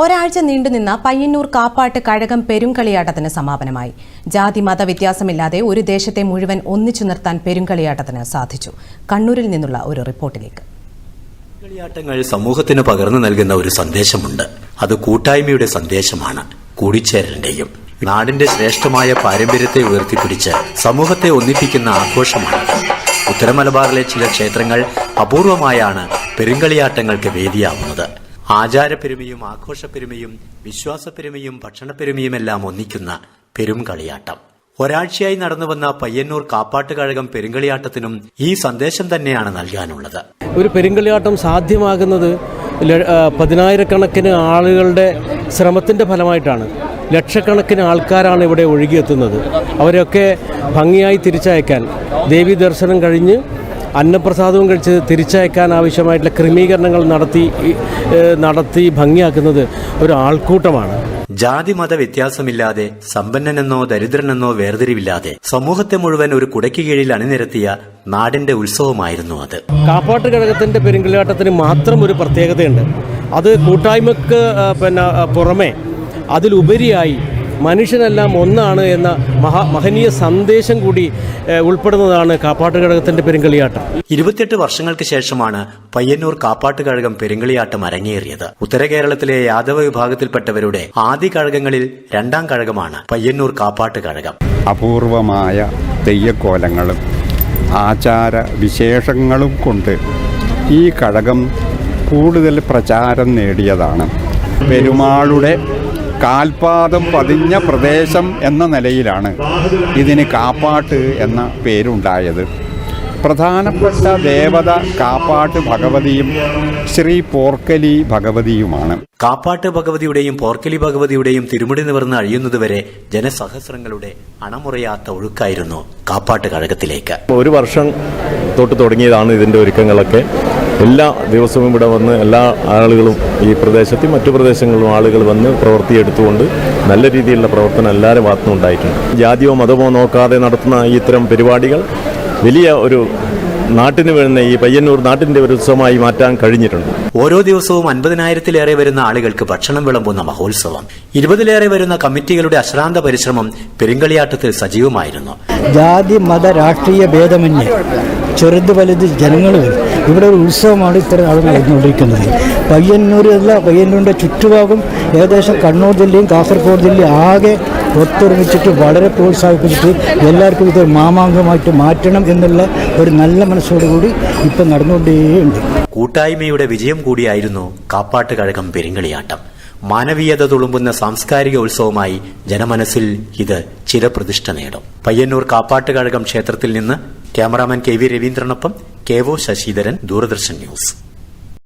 ഒരാഴ്ച നീണ്ടുനിന്ന പയ്യന്നൂർ കാപ്പാട്ട് കഴകം പെരുങ്കളിയാട്ടത്തിന് സമാപനമായി. ജാതി മത വ്യത്യാസമില്ലാതെ ഒരു ദേശത്തെ മുഴുവൻ ഒന്നിച്ചു നിർത്താൻ പെരുങ്കളിയാട്ടത്തിന് സാധിച്ചു. കണ്ണൂരിൽ നിന്നുള്ള ഒരു റിപ്പോർട്ടിലേക്ക്. കളിയാട്ടങ്ങൾ സമൂഹത്തിന് പകർന്നു നൽകുന്ന ഒരു സന്ദേശമുണ്ട്. അത് കൂട്ടായ്മയുടെ സന്ദേശമാണ് കൂടിച്ചേരലിന്റെയും. നാടിന്റെ ശ്രേഷ്ഠമായ പാരമ്പര്യത്തെ ഉയർത്തിപ്പിടിച്ച് സമൂഹത്തെ ഒന്നിപ്പിക്കുന്ന ആഘോഷമാണ് ഉത്തരമലബാറിലെ ചില ക്ഷേത്രങ്ങൾ അപൂർവമായാണ് പെരുങ്കളിയാട്ടങ്ങൾക്ക് വേദിയാവുന്നത്. ആചാരപ്പെരുമയും ആഘോഷപ്പെരുമയും വിശ്വാസപ്പെരുമയും ഭക്ഷണപ്പെരുമയുമെല്ലാം ഒന്നിക്കുന്ന പെരുംകളിയാട്ടം. ഒരാഴ്ചയായി നടന്നുവന്ന പയ്യന്നൂർ കാപ്പാട്ടുകഴകം പെരുങ്കളിയാട്ടത്തിനും ഈ സന്ദേശം തന്നെയാണ് നൽകാനുള്ളത്. ഒരു പെരുങ്കളിയാട്ടം സാധ്യമാകുന്നത് പതിനായിരക്കണക്കിന് ആളുകളുടെ ശ്രമത്തിന്റെ ഫലമായിട്ടാണ്. ലക്ഷക്കണക്കിന് ആൾക്കാരാണ് ഇവിടെ ഒഴുകിയെത്തുന്നത്. അവരൊക്കെ ഭംഗിയായി തിരിച്ചയക്കാൻ ദേവി ദർശനം കഴിഞ്ഞ് അന്നപ്രസാദവും കഴിച്ച് തിരിച്ചയക്കാൻ ആവശ്യമായിട്ടുള്ള ക്രമീകരണങ്ങൾ നടത്തി നടത്തി ഭംഗിയാക്കുന്നത് ഒരു ആൾക്കൂട്ടമാണ് ജാതി മത വ്യത്യാസമില്ലാതെ സമ്പന്നനെന്നോ ദരിദ്രനെന്നോ വേർതിരിവില്ലാതെ സമൂഹത്തെ മുഴുവൻ ഒരു കുടയ്ക്ക് കീഴിൽ അണിനിരത്തിയ നാടിന്റെ ഉത്സവമായിരുന്നു അത്. കാപ്പാട്ട് ഘടകത്തിന്റെ പെരുങ്കളിയാട്ടത്തിന് മാത്രം ഒരു പ്രത്യേകതയുണ്ട്. അത് കൂട്ടായ്മക്ക് പിന്നെ പുറമെ അതിലുപരിയായി മനുഷ്യനെല്ലാം ഒന്നാണ് എന്ന മഹാ മഹനീയ സന്ദേശം കൂടി ഉൾപ്പെടുന്നതാണ് കാപ്പാട്ട് ഘടകത്തിന്റെ പെരുങ്കളിയാട്ടം. ഇരുപത്തിയെട്ട് വർഷങ്ങൾക്ക് ശേഷമാണ് പയ്യന്നൂർ കാപ്പാട്ട് കഴകം പെരുങ്കളിയാട്ടം അരങ്ങേറിയത്. ഉത്തര കേരളത്തിലെ യാദവ വിഭാഗത്തിൽപ്പെട്ടവരുടെ ആദ്യ കഴകങ്ങളിൽ രണ്ടാം കഴകമാണ് പയ്യന്നൂർ കാപ്പാട്ട് കഴകം അപൂർവമായ തെയ്യക്കോലങ്ങളും ആചാര വിശേഷങ്ങളും കൊണ്ട് ഈ കഴകം കൂടുതൽ പ്രചാരം നേടിയതാണ്. പെരുമാളുടെ കാൽപാദം പതിഞ്ഞ പ്രദേശം എന്ന നിലയിലാണ് ഇതിന് കാപ്പാട്ട് എന്ന പേരുണ്ടായത്. പ്രധാനപ്പെട്ട ദേവത കാപ്പാട്ട് ഭഗവതിയും ശ്രീ പോർക്കലി ഭഗവതിയുമാണ്. കാപ്പാട്ട് ഭഗവതിയുടെയും പോർക്കലി ഭഗവതിയുടെയും തിരുമുടി നിവർന്ന് അഴിയുന്നതുവരെ ജനസഹസ്രങ്ങളുടെ അണമുറയാത്ത ഒഴുക്കായിരുന്നു കാപ്പാട്ട് കഴകത്തിലേക്ക്. ഒരു വർഷം തൊട്ട് തുടങ്ങിയതാണ് ഇതിന്റെ ഒരുക്കങ്ങളൊക്കെ. എല്ലാ ദിവസവും ഇവിടെ വന്ന് എല്ലാ ആളുകളും ഈ പ്രദേശത്തും മറ്റു പ്രദേശങ്ങളിലും ആളുകൾ വന്ന് പ്രവൃത്തിയെടുത്തുകൊണ്ട് നല്ല രീതിയിലുള്ള പ്രവർത്തനം എല്ലാവരും ഭാഗത്തുനിന്നുണ്ടായിട്ടുണ്ട് ജാതിയോ മതമോ നോക്കാതെ നടത്തുന്ന ഇത്തരം പരിപാടികൾ വലിയ ഒരു നാട്ടിന് വേണ്ട ഈ പയ്യന്നൂർ നാട്ടിന്റെ ഒരു ഉത്സവമായി മാറ്റാൻ കഴിഞ്ഞിട്ടുണ്ട്. ഓരോ ദിവസവും അൻപതിനായിരത്തിലേറെ വരുന്ന ആളുകൾക്ക് ഭക്ഷണം വിളമ്പുന്ന മഹോത്സവം. ഇരുപതിലേറെ വരുന്ന കമ്മിറ്റികളുടെ അശ്രാന്ത പരിശ്രമം പെരുങ്കളിയാട്ടത്തിൽ സജീവമായിരുന്നു. ജാതി മത രാഷ്ട്രീയ ഭേദമന്യേ ചെറുത് വലുത് ജനങ്ങൾ ഇവിടെ ഒരു ഉത്സവമാണ് ഇത്ര ആളുകൾ നടന്നുകൊണ്ടിരിക്കുന്നത്. പയ്യന്നൂരല്ല പയ്യന്നൂരിന്റെ ചുറ്റുഭാഗം ഏകദേശം കണ്ണൂർ ജില്ലയും കാസർഗോഡ് ജില്ലയും ആകെ ഒത്തൊരുമിച്ചിട്ട് വളരെ പ്രോത്സാഹിപ്പിച്ചിട്ട് എല്ലാവർക്കും ഇതൊരു മാമാങ്കമായിട്ട് മാറ്റണം എന്നുള്ള ഒരു നല്ല മനസ്സോടുകൂടി ഇപ്പം നടന്നുകൊണ്ടേയുണ്ട്. കൂട്ടായ്മയുടെ വിജയം കൂടിയായിരുന്നു കാപ്പാട്ട് കഴകം പെരുങ്കളിയാട്ടം. മാനവീയത തുളുമ്പുന്ന സാംസ്കാരിക ഉത്സവമായി ജനമനസ്സിൽ ഇത് ചിരപ്രതിഷ്ഠ നേടും. പയ്യന്നൂർ കാപ്പാട്ട് കഴകം ക്ഷേത്രത്തിൽ നിന്ന് cameraman K V രവീന്ദ്രനൊപ്പം K O Sasidharan Doordarshan news.